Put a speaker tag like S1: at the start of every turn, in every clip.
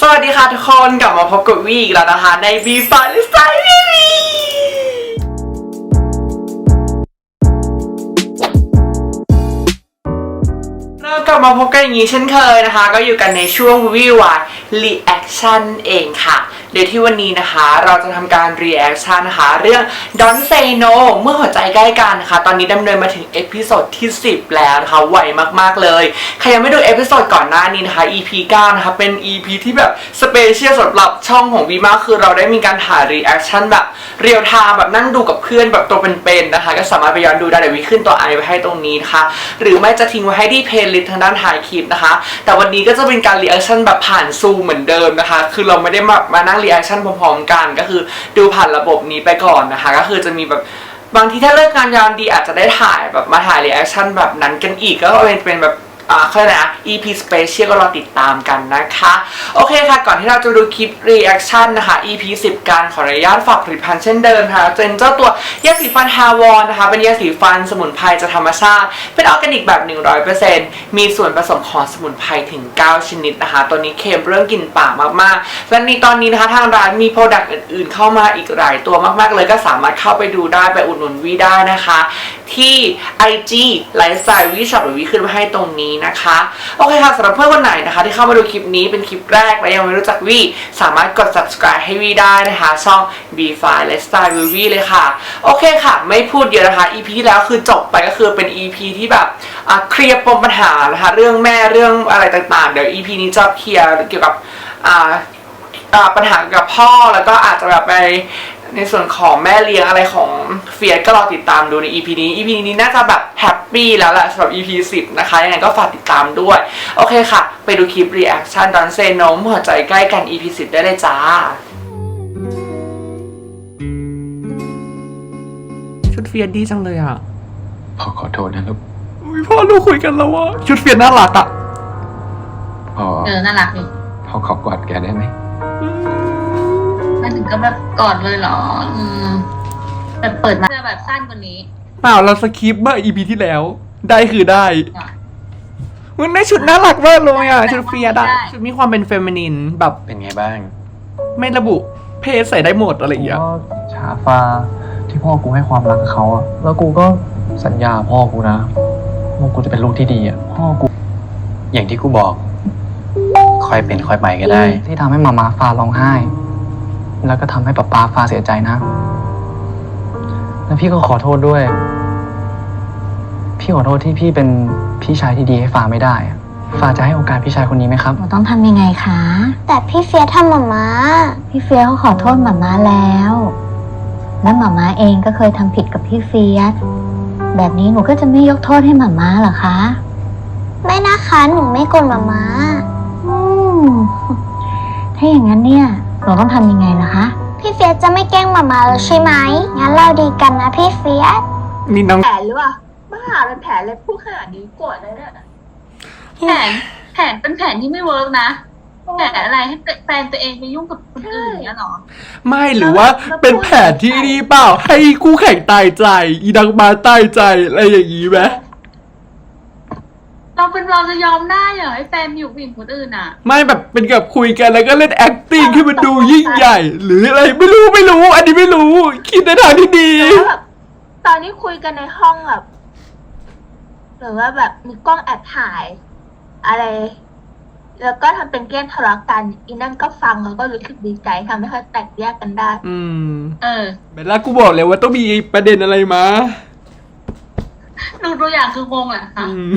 S1: สวัสดีค่ะทุกคนกลับมาพบกับวีอีกแล้วนะคะในวีฟาลิสไตลีเรากลับมาพบกันอย่างนี้เช่นเคยนะคะ ก็อยู่กันในช่วงวีวายรีแอคชั่นเองค่ะ โดยที่วันนี้นะคะเราจะทำการ reaction นะคะเรื่อง Don't Say No เมื่อหัวใจใกล้กันนะคะ ตอนนี้ดำเนินมาถึงเอพิโซดที่ 10 แล้วนะคะไวมากๆเลย ใครยังไม่ดูเอพิโซดก่อนหน้านี้นะคะ EP 9 นะคะ เป็น EP ที่แบบสเปเชียลสำหรับช่องของวีมากคือเราได้มีการถ่าย reaction แบบเรียลไทม์แบบนั่งดูกับเพื่อนแบบตัวเป็นๆนะคะ ก็สามารถไปย้อนดูได้เดี๋ยววีขึ้นตัวไอไว้ให้ตรงนี้นะคะ หรือไม่จะทิ้งไว้ให้ที่เพลย์ลิสต์ทางด้านท้ายคลิปนะคะ แต่วันนี้ก็จะเป็นการ reaction แบบผ่านซูมเหมือนเดิมนะคะ คือเราไม่ได้มามานั่งรีแอคชั่นพร้อมๆกัน ก็คือดูผ่านระบบนี้ไปก่อนนะคะ ก็คือจะมีแบบบางทีถ้าเลิกงานยามดีอาจจะได้ถ่ายแบบมาถ่ายรีแอคชั่นแบบนั้นกันอีกก็เป็นเป็นแบบ อ่าเขาเรียกอะไรนะ EP special ก็รอติดตามกันนะคะ โอเคค่ะ ก่อนที่เราจะดูคลิป reaction นะคะ EP 10 การขออนุญาตฝากผลิตภัณฑ์เช่นเดิมค่ะเป็นเจ้าตัวยาสีฟันฮาวอนนะคะ เป็นยาสีฟันสมุนไพรจากธรรมชาติ เป็นออร์แกนิกแบบ 100%มีส่วนผสมของสมุนไพรถึง 9 ชนิดนะคะ ตัวนี้เค็มเรื่องกลิ่นปากมากๆ และในตอนนี้นะคะทางร้านมีโปรดักต์อื่นๆ เข้ามาอีกหลายตัวมากๆ เลยก็สามารถเข้าไปดูได้ไปอุดหนุนวีได้นะคะ ที่ IG ไลฟ์สไตล์วีช็อปหรือวีขึ้นมาให้ตรงนี้นะคะ โอเคค่ะสำหรับเพื่อนคนไหนนะคะ ที่เข้ามาดูคลิปนี้เป็นคลิปแรกและยังไม่รู้จักวีสามารถกด subscribe ให้วีได้นะคะ ช่อง b f i ไลฟ์สไตล์วีเลยค่ะ โอเคค่ะ ไม่พูดเยอะนะคะ EP ที่แล้วคือจบไปก็คือเป็น EP ที่แบบเคลียร์ปมปัญหานะคะ เรื่องแม่เรื่องอะไรต่างๆ เดี๋ยว EP นี้จะเคลียร์เกี่ยวกับปัญหากับพ่อแล้วก็อาจจะแบบไป ในส่วนของแม่เลี้ยงอะไรของเฟียสก็รอติดตามดูใน EP นี้ EP นี้น่าจะแบบแฮปปี้แล้วแหละสำหรับ EP 10 นะคะ ยังไงก็ฝากติดตามด้วย โอเคค่ะ ไปดูคลิป reaction ดอนเซนมหัวใจใกล้กัน EP 10 ได้เลยจ้า ชุดเฟียสดีจังเลยอะ
S2: พ่อขอโทษนะลูก
S1: อุ๊ยพ่อลูกคุยกันแล้วว่าชุดเฟียสน่ารักอะ
S2: พ่อ
S3: เออน่ารักดิ
S2: พ่อขอกอดแกได้ไหม
S3: มาถึงก็แบบกอดเลยเหรอ อืมแบบเปิดมาจะแบบสั้นกว่านี้
S1: เปล่าเราสคิปเมื่อ EP ที่แล้ว ได้คือได้
S3: อะ
S1: มันได้ชุดน่ารักมากเลยอะ ชุดเฟียสอะ
S3: ได้
S1: ชุดมีความเป็นเฟมินินแบบ
S2: เป็นไงบ้าง
S1: ไม่ระบุเพศใส่ได้หมดอะไรอย่างเงี้ย
S4: ก็ชาฟ้าที่พ่อกูให้ความรักกับเขาอะแล้วกูก็สัญญาพ่อกูนะว่ากูจะเป็นลูกที่ดีอะพ่อกู
S2: อย่างที่กูบอก ค่อยเป็นค่อยไปก็ได้
S4: ที่ทำให้มามาฟ้าร้องไห้ แล้วก็ทำให้ป๊าป๊าฟ้าเสียใจนะ แล้วพี่ก็ขอโทษด้วย พี่ขอโทษที่พี่เป็นพี่ชายที่ดีให้ฟ้าไม่ได้อะฟ้าจะให้โอกาสพี่ชายคนนี้ไหมครับ
S5: หนูต้องทำยังไงคะ
S6: แต่พี่เฟียสทำหมาม้า
S5: พี่เฟียสเขาขอโทษหมาม้าแล้ว และหมาม้าเองก็เคยทำผิดกับพี่เฟียสแบบนี้หนูก็จะไม่ยกโทษให้หมาม้าเหรอคะ
S6: ไม่นะคะ หนูไม่โกนหมาม้า
S5: อืมถ้าอย่างนั้นเนี่ย หนูต้องทำยังไงล่ะคะ
S6: พี่เฟียสจะไม่แกล้งหมาม้าแล้วใช่ไหม งั้นเราดีกันนะพี่เฟียส
S1: มีน้อง
S3: แผนหรือเปล่าบ้าเป็นแผนเลยพูดขนาดนี้โกรธเลยเนี่ยแผนแผนเป็นแผนที่ไม่เวิร์กนะแผนอะไรให้แฟนตัวเองไปยุ่งกับคนอื่นอย่างเงี้ยเหรอ
S1: ไม่หรือว่าเป็นแผนที่ดีเปล่า ให้คู่แข่งตายใจ อีดังมาตายใจอะไรอย่างงี้ไหม
S3: เราเป็นเราจะยอมได้เหรอให้แฟนอยู่กับผู้หญิงคนอื่นอะ
S1: ไม่แบบเป็นกับคุยกันแล้วก็เล่น acting ให้มันดูยิ่งใหญ่ หรืออะไรไม่รู้ไม่รู้ อันนี้ไม่รู้ คิดในทางที่ดี
S7: หรือว่าแบบตอนนี้คุยกันในห้องแบบ หรือว่าแบบมีกล้องแอบถ่าย อะไร แล้วก็ทำเป็นแกล้งทะเลาะกันอีนั่นก็ฟังแล้วก็รู้สึกดีใจทำให้เขาแตกแยกกันได้
S1: อืม
S3: เออ
S1: เบลล่ากูบอกเลยว่าต้องมีประเด็นอะไรมา
S3: ดูตัวอย่างคืองงแหละค่ะ
S1: อืม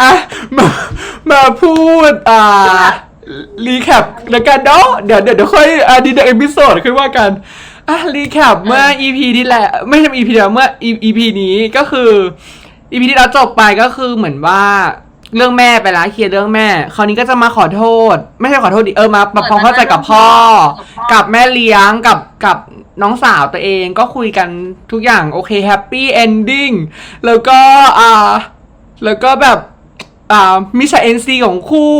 S1: อะมามาพูด อ่า รีแคปแล้วกันเนาะเดี๋ยวเดี๋ยวเดี๋ยวค่อยอ่าดีเดอเอพิโซดค่อยว่ากัน อะ รีแคปเมื่อ EP ที่แล้วไม่ใช่ EP ที่แล้วเมื่อ EP นี้ก็คือ EP ที่แล้วจบไปก็คือเหมือนว่าเรื่องแม่ไปแล้วเคลียร์เรื่องแม่ คราวนี้ก็จะมาขอโทษ ไม่ใช่ขอโทษดิเออมาปรับความเข้าใจกับพ่อ กับแม่เลี้ยงกับกับ น้องสาวตัวเองก็คุยกันทุกอย่างโอเคแฮปปี้เอนดิ้งแล้วก็อ่าแล้วก็แบบอ่ามิชาเอ็นซีของคู่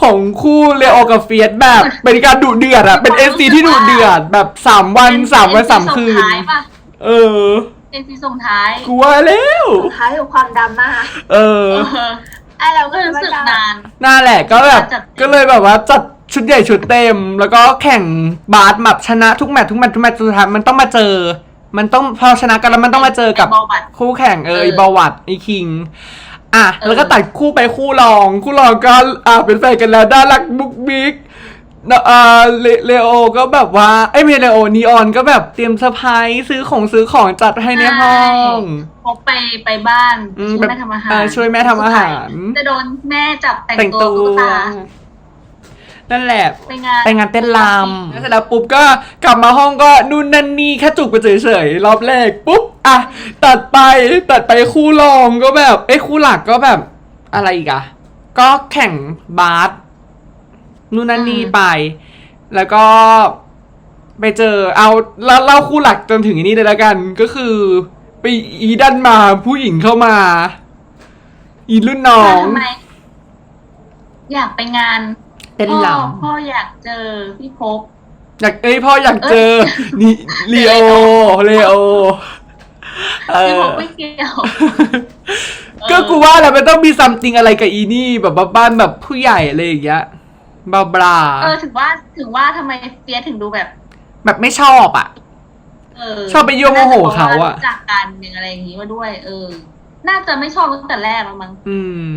S1: ของคู่เลโอกับเฟียสแบบเป็นการดุเดือดอะเป็นเอ็นซีที่ดุเดือดแบบสามวันสามวันสามคืน
S3: ส่งท้ายป่ะ
S1: เออ
S3: เอ็นซีส่งท้าย
S1: กลัวแล้ว
S7: สุดท้ายคือความดราม่า
S1: เออ
S3: เออ
S7: ไอเราก็
S3: ก็
S7: เลย
S3: รู้
S7: ว่า
S3: สึก
S7: จะ
S3: นาน
S1: นั่นแหละก็แบบ
S3: จัด
S1: ก็เลยแบบว่าจัด ชุดใหญ่ชุดเต็ม แล้วก็แข่งบาสแบบชนะทุกแมตช์ทุกแมตช์ทุกแมตช์สุดท้ายมันต้องมาเจอ มันต้องพอชนะกันแล้วมันต้องมาเจอกับ
S3: ไอ้บอลบัตร
S1: คู่แข่งเออ
S3: เออ
S1: ไอบาวัดไอคิง อะ
S3: เออ
S1: แล้วก็ตัดคู่ไปคู่รอง คู่รองก็อ่าเป็นแฟนกันแล้วน่ารักบุกบิ๊กนะอ่าเลเลโอก็แบบว่าเอ้ยไม่ใช่เลโอนีออนก็แบบเตรียมเซอร์ไพรส์ซื้อของซื้อของจัดให้ในห้อง
S3: พบไปไปบ้าน
S1: อืม
S3: ช่วยแม่ทำอาหาร
S1: เออช่วยแม่ทำอาหาร
S3: จะโดนแม่จับแต่ง
S1: แต่ง
S3: ตัว
S1: ตั
S3: ตุ๊ก
S1: ว
S3: ตา
S1: นั่นแหละ
S3: ไปงาน
S1: ไปงานเต้นรำแล้วเสร็จแล้วปุ๊บก็กลับมาห้องก็นู่นนั่นนี่แค่จุกไปเฉยๆรอบแรกปุ๊บอะตัดไปตัดไปคู่รองก็แบบเอ้ยคู่หลักก็แบบอะไรอีกอะก็แข่งบาสนู่นนั่นนี่ไป แล้วก็ไปเจอเอาเล่าเล่าคู่หลักจนถึงอันนี้เลยละกัน ก็คือไปอีดันมาผู้หญิงเข้ามา อีรุ่นน้อง
S3: ทำไม อยากไปงาน
S1: เต้น
S3: พ่อ
S1: รำ
S3: พ่ออยากเจอพี่พบ
S1: อยากเอ้ยพ่ออยากเจอนี่ลีโอเลโอเอ
S3: พี่พ
S1: อบ
S3: ไม่เกี่ยว
S1: ก็กูว่าแหล้วมันต้องมีซัมติงอะไรกับอีนี่แบบว่าบ้านแบบผู้ใหญ่อะไรอย่างเงี้ยบาบลา
S3: เออถึงว่าถึงว่าทำไมเฟียสถึงดูแบบ
S1: แบบไม่ชอบอะ
S3: เออ
S1: ชอบไปยั่วโมโหเขาอะ
S3: น่จบว่รู้จักกันอย่างอะไรอย่างงี้มาด้วย เออ น่าจะไม่ชอบตั้งแต่แรกแล้วมั้ง
S1: อืม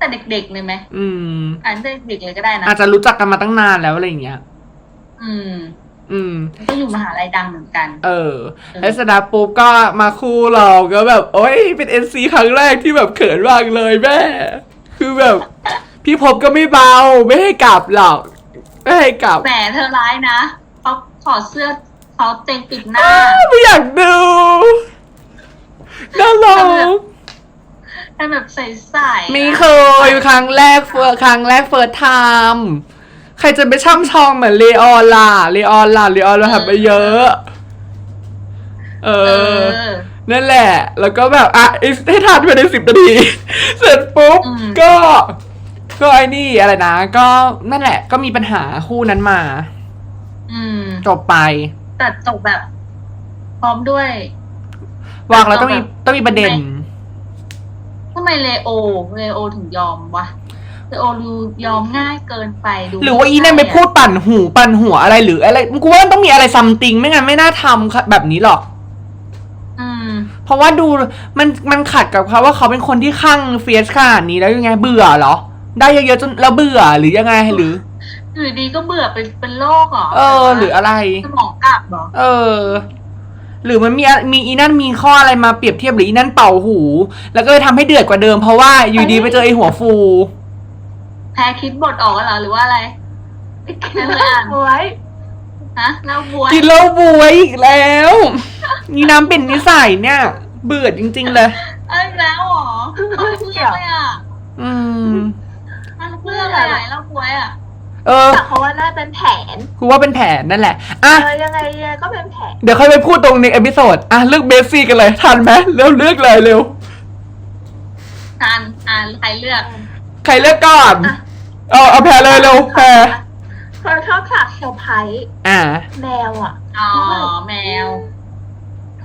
S3: ตั้งแต่เด็กๆเลยไหม
S1: อืม
S3: อ่านตั้งแต่เด็กเลยก็ได้นะ
S1: อาจจะรู้จักกันมาตั้งนานแล้วอะไรอย่างเงี้ย
S3: อืม
S1: อืม
S3: ก็อยู่มหาลัยดังเหมือนกัน
S1: เออ แล้วเสร็จแล้วปุ๊บก็มาคู่เราก็แบบ โอ้ยเป็นเอ็นซีครั้งแรกที่แบบเขินมากเลยแม่ คือแบบ พี่พบก็ไม่เบา ไม่ให้กลับหรอก ไม่ให้กลับ
S3: แหมเธอร้ายนะเขาถอดเสื้อเขาเต็งปิดหน้า
S1: ไม่อยากดูน่ารัก
S3: เป็นแบบใส่ๆ
S1: ไม่เคยครั้งแรกเฟิร์ครั้งแรกเฟิร์สไทม์ใครจะไปช่ำชองเหมือนเลออนล่ะเลออนล่ะเลออนเราทำไปเยอะ เอ
S3: เอ
S1: อ
S3: อ
S1: นั่นแหละ แล้วก็แบบ อะอีกให้ทันภายในสิบนาที เสร็จปุ๊บ
S3: อืม
S1: ก็ ก็ไอ้นี่อะไรนะ ก็นั่นแหละ ก็มีปัญหาคู่นั้นมา
S3: อืม
S1: จบไป
S3: ตัดจบแบบ พร้อมด้วย
S1: วางแล้วต้องมีต้องมีประเด็น
S3: ทำไมเลโอเลโอถึงยอมวะเลโอดูยอมง่ายเกินไปดู
S1: หรือว่าอีนั่นไปพูดปั่นหูปั่นหัวอะไรหรืออะไรกูว่ามันต้องมีอะไรซัมติงไม่งั้นไม่น่าทำแบบนี้หรอก
S3: อืม
S1: เพราะว่าดูมันมันขัดกับเขาว่าเขาเป็นคนที่ข้างเฟียสขนาดนี้แล้วยังไงเบื่อเหรอ ได้เยอะๆจนแล้วเบื่อหรือยังไงหรือ
S3: อยู่ดีก็เบื่อเป็นเป็นโรคเหรอ
S1: เออ หรืออะไร
S3: สมองกลับเหรอ
S1: เออ หรือมันมีอะมีอีนั่นมีข้ออะไรมาเปรียบเทียบหรืออีนั่นเป่าหู แล้วก็เลยทำให้เดือดกว่าเดิมเพราะว่าอยู่ดีไปเจอไอหัวฟู
S3: แพ้คิดบทออกแล้วเหรอหรือว่าอะไรไม่เคยอ่าน
S7: ไว้
S3: ฮะแล้วบวย
S1: กินเหล้าบวยอีกแล้วนี่น้ำเป็นนิสัยเนี่ย เบื่อจริง ๆ เลย
S3: เอ้ยแล้วเหรอเอ้ยเรื่องอะไรอะ
S1: อืม
S3: มันเรื่องอะไรอะแล้วบวยอะ
S1: เออ
S7: แต่เขาว่าน่าเป็นแผน
S1: คือว่าเป็นแผนนั่นแหละอะ
S7: เออยังไงยังไงก็เป็นแผน
S1: เดี๋ยวค่อยไปพูดตรงในเอพิโซดอะเลือกเบสซี่กันเลยทันไหมเร็วเลือกเลยเร็ว
S3: ทานอ่านใครเลือก
S1: ใครเลือกก่อนเอาเอาแพรเลยเร็วแพร
S7: เราชอบฉากเซอร์ไพรส์
S1: อ่า
S7: แมวอะ
S3: อ๋อแมว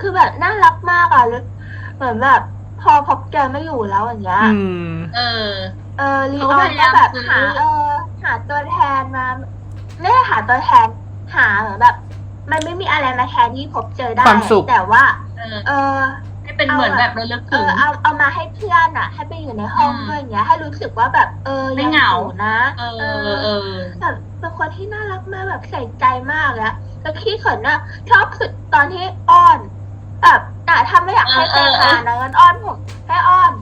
S7: คือแบบน่ารักมากอะแล้วเหมือนแบบพอพบแกไม่อยู่แล้วอย่างเงี้ย
S1: อืม
S3: เออ
S7: เออลีอ
S3: เขา
S7: อน
S3: พยายาม
S7: ก็แบบ
S3: ซื้อ
S7: หาเออหาตัวแทนมาไม่ได้หาตัวแทนหาเหมือนแบบ มันไม่มีอะไรมาแทนที่พบเจอได้
S1: ความสุข
S7: แต่ว่า
S3: เออ
S7: เออ
S3: ให้เป็นเหมือนแบบระลึก
S7: เอ
S3: ถึง
S7: อเอาเอามาให้เพื่อนอะ ให้ไปอยู่ในห้อง
S3: อืม
S7: ด้วยอย่างเงี้ย ให้รู้สึกว่าแบบเออ
S3: ไม่
S7: ยัง
S3: เหงา
S7: อยู่นะ
S3: เออเออ
S7: แบบเป็นคนที่น่ารักมากแบบใส่ใจมากเลยอะแล้วขี้เขินน่ะชอบสุดตอนที่อ้อนแบบอะถ้าไม่อยากให้
S3: เอ
S7: เจ
S3: อ
S7: อ
S3: เออ
S7: งานนะงั้นอ้อนผมให้อ้อน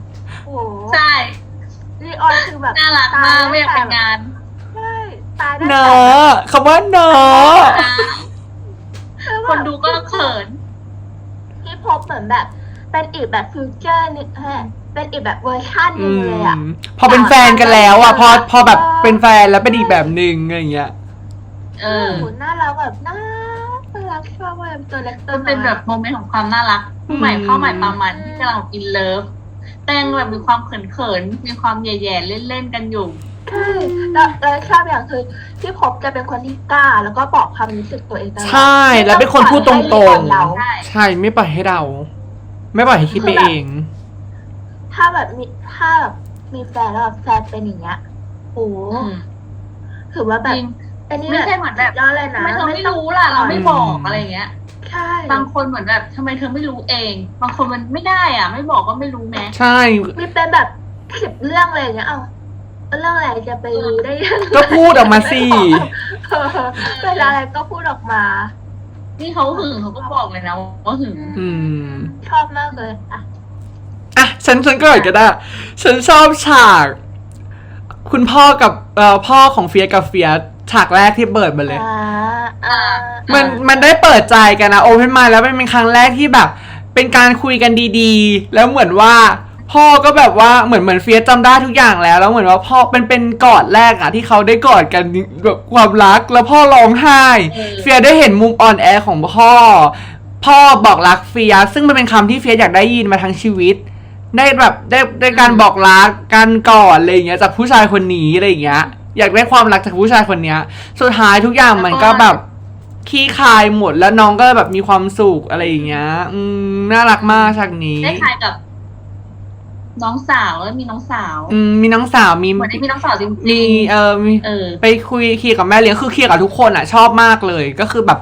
S7: โอ้โห
S3: ใช่
S7: ลีออนคือแบบ
S3: น่ารักมากไม่อยากแต่งงาน
S7: ใช่ตายได้
S1: เนอะคำว่าเนอะ
S3: คนดูก็เขิน
S7: ที่พบเหมือนแบบ เป็นอีกแบบฟิวเจอร์นึงฮะเป็นอีกแบบเวอร์ชันห
S1: อื
S7: นึงเลยอะ
S1: มพอเป็นแฟนกันแล้วอะพอพอแบบเป็นแฟนแล้วเป็นอีกแบบหนึ่งอะไรอย่างเงี้ย
S3: เออ
S7: โโหน่ารักแบบน่ารักชอบเว้ยตัวเล็กตัว
S3: มัน
S7: น้อย
S3: เป็นแบบโมเมนต์ของความน่ารักผู้ใหม่เข้าใหม่ปามันที่กำลังอินเลิฟ แต่ยังแบบมีความเขินๆมีความแย่ๆเล่นๆกันอยู่
S7: ใช่แล้วแล้วชอบอย่างคือที่พบจะเป็นคนที่กล้า แล้วก็บอกความรู้สึกตัวเองตลอด
S1: ใช่แล้วเป็นคนพูดตรง
S7: ไม่ต้องปล่อยให้
S1: ๆ
S7: เรา
S3: ใช่
S1: ใช่ไม่ปล่อยให้เรา ไม่ปล่อยให้คิดไปเอง
S7: ถ้าแบบมีถ้าแบบมีแฟนแล้วแบบแฟนเป็นอย่างเงี้ยโอ้โห
S3: อืม
S7: ถือว่าแบ
S3: จ
S7: บ
S3: ริง
S7: อันนี้
S3: ไม่ใช่เหมือนแบบ
S7: ยอดเลย
S3: ทำ
S7: นะ
S3: ไมเธอไม่รู้ล่ะ เราไม่บอกอะไรอย่างเงี้ย
S7: ใช่
S3: บางคนเหมือนแบบทำไมเธอไม่รู้เอง บางคนมันไม่ได้อะ ไม่บอกก็ไม่รู้แม้
S1: ใช่
S7: มีเป็นแบบสิบเรื่องเลยอย่างเงี้ยเอ้าเรื่องอะไรจะไปรู้ได้ยังไง
S1: ก็พูดออกมาสิ
S7: เออเป็นอะไรก็พูดออกมา
S3: นี่เขาหึงเขาก็บอกเลยนะว่าหึง
S1: อืม
S7: ชอบมากเลยอะ
S1: อะ ฉันฉันก็เลยก็ได้ ฉันชอบฉาก คุณพ่อกับเอ่อพ่อของเฟียสกับเฟียสฉากแรกที่เปิดมาเลย
S7: อ่า อ่า
S1: มันมันได้เปิดใจกันนะโอเพนมาแล้วมันเป็นครั้งแรกที่แบบ เป็นการคุยกันดีๆ แล้วเหมือนว่า พ่อก็แบบว่าเหมือนเหมือนเฟียสจำได้ทุกอย่างแล้ว แล้วเหมือนว่าพ่อเป็นเป็นกอดแรกอะที่เขาได้กอดกันแบบความรักแล้วพ่อร้องไห้เฟียสได้เห็นมุมอ่อนแอของพ่อ พ่อบอกรักเฟียสซึ่งมันเป็นคำที่เฟียสอยากได้ยินมาทั้งชีวิต ได้แบบได้ได้การบอกรักการกอดอะไรอย่างเงี้ยจากผู้ชายคนนี้อะไรอย่างเงี้ย อยากได้ความรักจากผู้ชายคนเนี้ย สุดท้ายทุกอย่างมันก็แบบขี้คายหมดแล้วน้องก็แบบมีความสุขอะไรอย่างเงี้ย อืมน่ารักมากฉากนี้
S3: ได้คล้ายกับ น้องสาวแล้วมีน้องสาว
S1: อืมมีน้องสาวมี
S3: เหมือนได้มีน้องสาวจริงๆ
S1: มีเออมี
S3: เออ
S1: ไปคุยเคลียร์กับแม่เลี้ยงคือเคลียร์กับทุกคนอะ ชอบมากเลยก็คือแบบ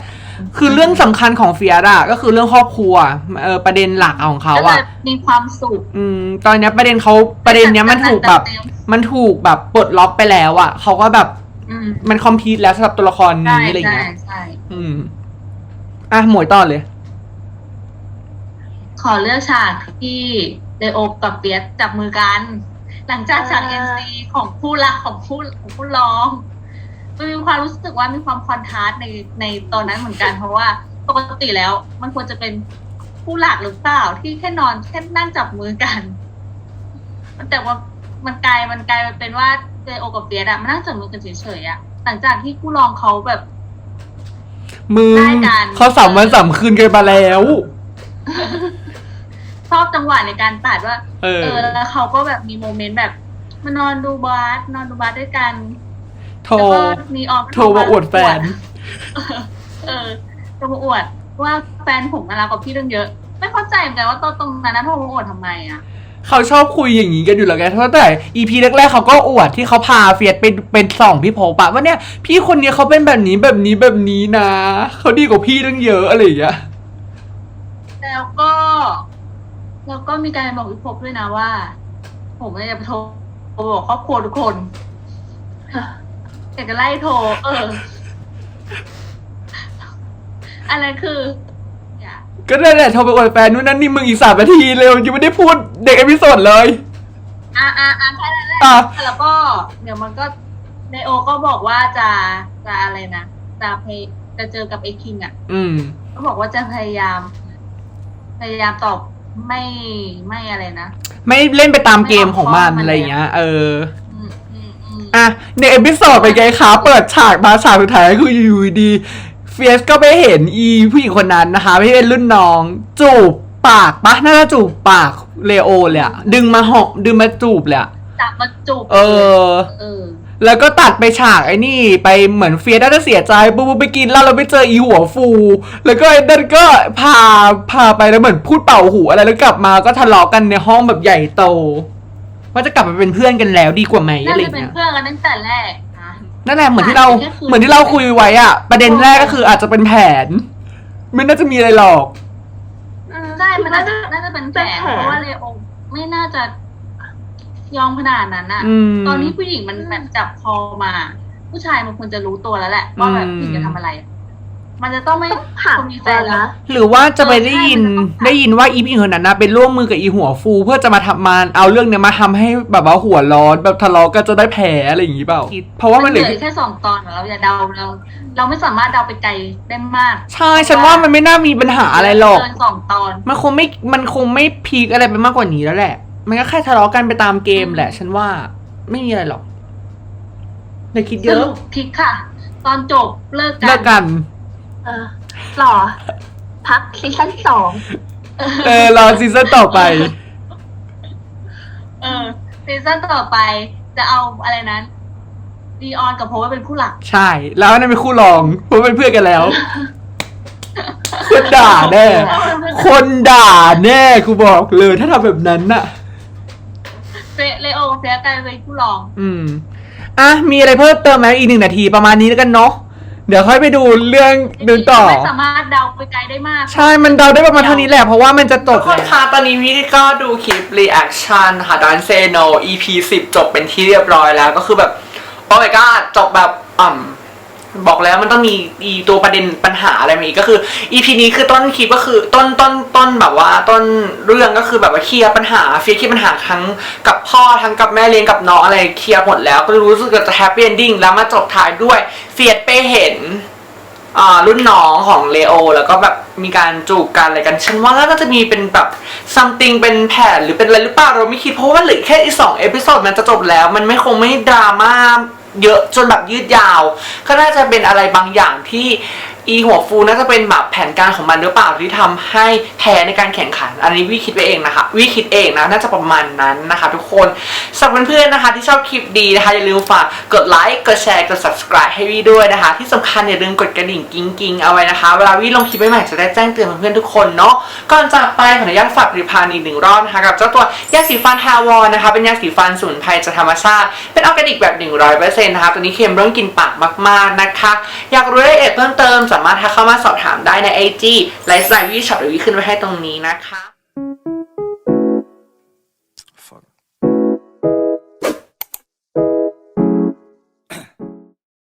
S1: คือเรื่องสำคัญของเฟียสอะก็คือเรื่องครอบครัวเออประเด็นหลักของเขา
S3: ก็
S1: อะ
S3: จะมีความสุข
S1: อืม ตอนเนี้ยประเด็นเขาประเด็นเนี้ยมันถูกแบบ มันถูกแบบปลดล็อกไปแล้วอะเขาก็แบบ
S3: อืม
S1: มันคอมพลีทแล้วสำหรับตัวละคร
S3: ใช่
S1: นี้อะไร
S3: ใช่
S1: เงี้ย
S3: ใช่
S1: อืม อะหมวยต่อเลย
S3: ขอเลือกฉากที่เลโอกับเปียสจับมือกัน หลังจากฉากเอ็นซีของผู้รักของผู้ของผู้ร้อง มันมีความรู้สึกว่ามีความคอนทราสต์ในในตอนนั้นเหมือนกัน เพราะว่าปกติแล้ว มันควรจะเป็นผู้หลักหรือเปล่าที่แค่นอนแค่นั่งจับมือกันมันแต่ว่ามันกลายมันกลายเป็นว่าเลโอกับเปียสอะมันนั่งจับมือกันเฉยๆอะหลังจากที่ผู้ร้องเขาแบบ
S1: มึง
S3: ได้กัน
S1: เขาสามวันสามคืนกันมาแล้ว
S3: ชอบจังหวะในการตัดว่า
S1: เออ
S3: เออแล้วเขาก็แบบมีโมเมนต์แบบมานอนดูบาสนอนดูบาสด้วยกัน
S1: โทร
S3: แล้วก็มีออม
S1: โทรมาอวดแฟน
S3: เออโทรมาอวดว่าแฟนผมน่ารักกว่าพี่เรื่องเยอะ ไม่เข้าใจเหมือนกันว่าตอนตรงนั้นนะโทรมาอวดทำไมอะ
S1: เขาชอบคุยอย่างนี้กันอยู่แล้วไงเพราะแต่อีพีแรกๆเขาก็อวดที่เขาพาเฟียสไปเป็นสองพี่โพปะว่าเนี่ย พี่คนเนี้ยเขาเป็นแบบนี้แบบนี้แบบนี้นะเขาดีกว่าพี่ตั้งเยอะอะไรอย่างเงี้ย
S3: แล้วก็ แล้วก็มีการบอกพิภพด้วยนะว่า ผมเนี่ยจะไปโทรบอกครอบครัวทุกคน อยากจะไล่โทร เออ อันนั้นคืออย่า
S1: ก็ได้แหละโทรไปอวดแฟนนู่นนั่นนี่มึงอีกสามนาทีเลยยังไม่ได้พูดเด็กเอพิโซดเลย
S3: อะอะอะแค่นั้นแหละ
S1: อะ
S3: แล้วก็ เดี๋ยวมันก็เนโอก็บอกว่าจะจะอะไรนะ จะพยจะเจอกับไอ้คิงอะ
S1: อืม
S3: ก็บอกว่าจะพยายาม พยายามตอบไม่ไม่อะไรนะ
S1: ไม่เล่นไปตามเกมของมันอะไรอย่างเงี้ย เออ
S3: อืมอืมอืม
S1: อะในเอพิโซดเป็นไงคะเปิดฉากมาฉากสุดท้ายคืออยู่ดีเฟียสก็ไปเห็นอีผู้หญิงคนนั้นนะคะที่เป็นรุ่นน้องจูบปากปะน่าจะจูบปากเลโอเลยอะดึงมาหอกดึงมาจูบเลยอะ
S3: จับมาจูบ
S1: เออ
S3: เออ
S1: แล้วก็ตัดไปฉากไอ้นี่ ไปเหมือนเฟียสน่าจะเสียใจปุ๊บปุ๊บไปกินเหล้าแล้วไปเจออีหัวฟู แล้วก็ไอ้นั่นก็พาพาไปแล้วเหมือนพูดเป่าหูอะไรแล้วกลับมาก็ทะเลาะกันในห้องแบบใหญ่โต ว่าจะกลับมาเป็นเพื่อนกันแล้วดีกว่าไหม
S3: น่า
S1: อะไรอ
S3: จะ
S1: ย่าง
S3: เป็น
S1: เงี้ย
S3: เพื่อนกันตั้งแต่แรกนะ
S1: นั่นแหละเหมือนที่เรา
S3: แค่คืน
S1: เหมือนที่เราคุยไว้อะประเด็นแรกก็คืออาจจะเป็นแผน ไม่น่าจะมีอะไรหรอก
S3: ใช่ มันน่าจะน่าจะเป็นแผนเพราะว่าเลโอไม่น่าจะยอมขนาดนั้นอะ
S1: อืม
S3: ตอนนี้ผู้หญิงมันแบบจับคอมา ผู้ชายมันควรจะรู้ตัวแล้วแหละว่าแบบ
S1: อืม
S3: ผู้หญิงจะทำอะไร มันจะต้องไม่
S7: ห่าง
S3: คนมีแฟ
S7: กัน
S3: นแล้ว
S7: นะ
S1: หรือว่าจะไปได้ยิน
S3: เออใช่มันจะต้อง
S1: ได้ยินว่าอีพีคนนั้นนะเป็นร่วมมือกับอีหัวฟู เพื่อจะมาทำมาเอาเรื่องเนี้ยมาทำให้แบบว่าหัวร้อนแบบทะเลาะกันจะได้แผลอะไรอย่างงี้เปล่า เพราะว่ามันเหลือ
S3: แค่สองตอนเราอย่าเดาเราเราไม่สามารถเดาไปไกลได้มาก
S1: ใช่ฉันว่ามันไม่น่ามีปัญหาอะไรหรอก
S3: เกินสองตอน
S1: มันคงไม่มันคงไม่พีคอะไรไปมากกว่านี้แล้วแหละ มันก็แค่ทะเลาะกันไปตามเกมแหละ ฉันว่าไม่มีอะไรหรอกอย่าคิดเย
S3: ส
S1: อะ
S3: รุปพลิกค่ะ ตอนจบเลิกกั
S1: เลิกกัน
S7: เออหล่อ พักซีซั่นสอง
S1: เออรอซีซั่นต่อไป
S3: เออซีซั่นต่อไปจะเอาอะไรนั้นดีออนกับโพสเป็นผู้หลัก
S1: ใช่ แล้วนั่นเป็นคู่รองเพราะเป็นเพื่อนกันแล้ว คนด่าแน่ คนด่าแน่กูบอกเลยถ้าทำแบบนั้นน่ะ
S3: เฟเลโอกับเฟียกลายเป็นผู้รอง
S1: อืม อะ มีอะไรเพิ่มเติมไหมอีกหนึ่งนาทีประมาณนี้แล้วกันเนาะ เดี๋ยวค่อยไปดูเรื่องดูต่อ
S3: ไม่สามารถเดาไปไกลได้มาก
S1: ใช่มันเดาได้ประมาณเท่านี้แหละ เพราะว่ามันจะจบคนคะตอนนี้วิก็ดูคลิป reaction ค่ะ Don't Say No EP 10 จบเป็นที่เรียบร้อยแล้วก็คือแบบ โอ้ my god จบแบบอ่ำ บอกแล้วมันต้องมีอีตัวประเด็นปัญหาอะไรมาอีกก็คือ EP นี้คือต้นคลิปก็คือต้นต้นต้นแบบว่าต้นเรื่องก็คือแบบว่าเคลียร์ปัญหาเฟียเคลียร์ปัญหาทั้งกับพ่อทั้งกับแม่เลี้ยงกับน้องอะไรเคลียร์หมดแล้วก็รู้สึกจะแฮปปี้เอนดิ้งแล้วมาจบท้ายด้วยเฟียสไปเห็นอ่ารุ่นน้องของเลโอ แล้วก็แบบมีการจูบกันอะไรกัน ฉันว่าน่าจะมีเป็นแบบ something เป็นแผนหรือเป็นอะไรหรือเปล่าเราไม่คิดเพราะว่าเหลือแค่อีกสองเอพิโซดมันจะจบแล้ว มันไม่คงไม่ดราม่า เยอะจนแบบยืดยาว ก็น่าจะเป็นอะไรบางอย่างที่ อีหัวฟูน่าจะเป็นแบบแผนการของมันหรือเปล่าที่ทำให้แพ้ในการแข่งขัน อันนี้วิคิดไปเองนะคะวิคิดเองนะน่าจะประมาณนั้นนะคะทุกคนสำหรับเพื่อนๆนะคะที่ชอบคลิปดีนะคะอย่าลืมฝากกดไลค์กดแชร์กด subscribe ให้วิด้วยนะคะ ที่สำคัญอย่าลืมกดกระดิ่งกิ้งกิ้งเอาไว้นะคะ เวลาวิลงคลิปใหม่จะได้แจ้งเตือนเพื่อนๆทุกคนเนาะก่อนจากไปขออนุญาตฝากผลิตภัณฑ์อีกหนึ่งรอบนะคะกับเจ้าตัวยาสีฟันฮาวอนนะคะเป็นยาสีฟันสมุนไพรจากธรรมชาติ เป็นออร์แกนิกแบบ 100%นะคะตัวนี้เค็มเรื่องกินปากมากๆนะคะ อยากรู้รายละเอียดเพิ่มเติมสาามารถทักเข้ามาสอบถามได้ใน IG ไลฟ์สไตล์วิช็อปหรือวิขึ้นไว้ให้ตรงนี้นะคะ